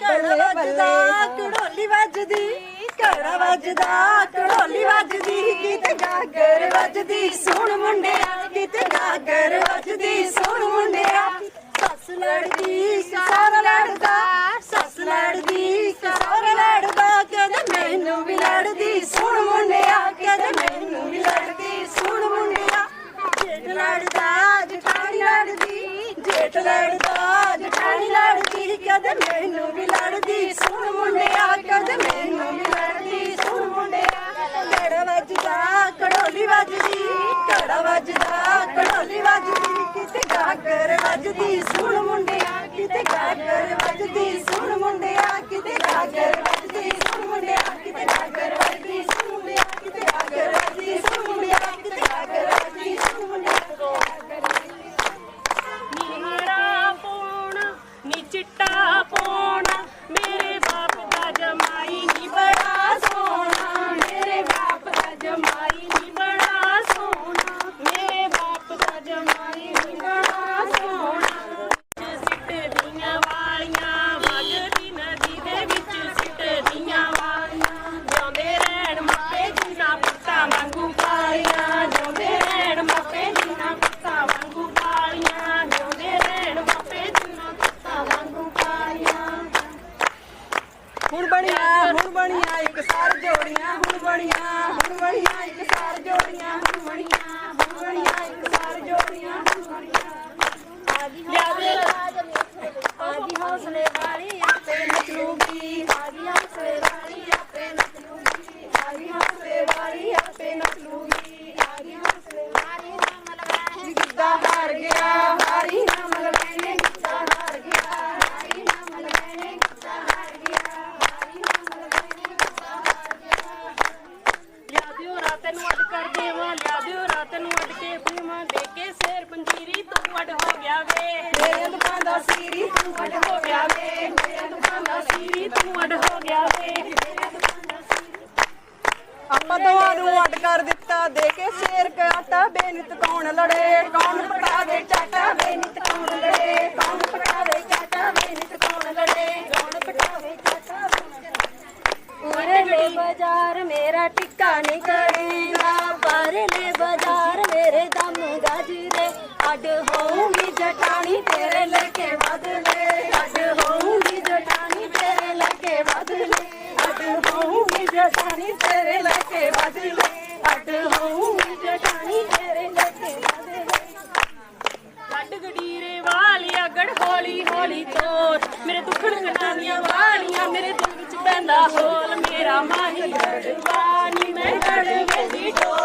ਘੜਾ ਵੱਜਦਾ ਕੜੋਲੀ ਵੱਜਦੀ ਘੜਾ ਵੱਜਦਾ ਕੜੋਲੀ ਵੱਜਦੀ ਕਿਤੇ ਗਾਗਰ ਵੱਜਦੀ ਸੁਣ ਮੁੰਡਿਆ ਕਿਤੇ ਗਾਗਰ ਵੱਜਦੀ ਸੁਣ ਮੁੰਡਿਆ। ਸੱਸ ਲੜਦੀ ਸੱਸ ਲੜਦੀ ਸਹੁਰਾ ਲੜਦਾ ਕਦੇ ਮੈਨੂੰ ਵੀ ਲੜਦੀ ਸੁਣ ਮੁੰਡਿਆ ਕਦੇ ਮੈਨੂੰ ਵੀ ਲੜਦੀ ਸੁਣ ਮੁੰਡਿਆ। ਲੜਦੀ ਜੇਠ ਲੜਦਾ, ਜਠਾਣੀ ਲੜਦੀ, ਕਦੇ ਮੈਨੂੰ ਵੀ ਲੜਦੀ, ਸੁਣ ਮੁੰਡਿਆ, ਕਦੇ ਮੈਨੂੰ ਵੀ ਲੜਦੀ, ਸੁਣ ਮੁੰਡਿਆ। ਘੜਾ ਵੱਜਦਾ ਕੜੋਲੀ ਵੱਜਦੀ, ਘੜਾ ਵੱਜਦਾ ਕੜੋਲੀ ਵੱਜਦੀ, ਕਿਤੇ ਗਾਗਰ ਵੱਜਦੀ, ਸੁਣ ਮੁੰਡਿਆ। ਹੁਣ ਬਣੀਆਂ ਹੁਣ ਬਣੀਆਂ ਇੱਕ ਸਾਰ ਜੋੜੀਆਂ, ਹੁਣ ਬਣੀਆਂ ਹੁਣ ਬਣੀਆਂ ਇੱਕ ਸਾਰ ਜੋੜੀਆਂ, ਹੁਣ ਬਣੀਆਂ। ਆਪਾਂ ਨੂੰ ਅੱਡ ਕਰ ਦਿੱਤਾ। ਦੇ ਕੇ ਸ਼ੇਰ ਕਾਟਾ ਬੇਨਿਤ ਕੌਣ ਲੜੇ? ਕੌਣ ਪਟਾਵੇ ਚਾਟਾ? ਬੇਨਿਤ ਕੌਣ ਲੜੇ? ਕੌਣ ਪਟਾਵੇ ਚਾਟਾ? ਬੇਨਿਤ ਕੌਣ ਲੜੇ? ਕੌਣ ਪਟਾਵੇ ਚਾਟਾ? ਪਰਲੇ ਬਾਜ਼ਾਰ, ਮੇਰਾ ਟਿੱਕਾ ਨਹੀਂ ਕਰੇਗਾ। ਪਰਲੇ ਬਾਜ਼ਾਰ, ਮੇਰੇ ਦਮ ਗਜਰੇ। ਅੱਡ ਹੋਊਂਗੀ ਜਟਾਣੀ ਤੇਰੇ ਵਾਲਿਆ ਹੌਲੀ ਹੌਲੀ ਤੋਰ। ਮੇਰੇ ਦੁੱਖੜ ਕਟਾਨੀਆਂ ਵਾਲੀਆਂ, ਮੇਰੇ ਦਿਲ ਵਿੱਚ ਪੈਂਦਾ ਹੋਲ ਮੇਰਾ ਮਾਹੀ ਗੜਵਾਨੀ ਮੈਂ ਗੜ ਵੇਦੀ ਟੋਰ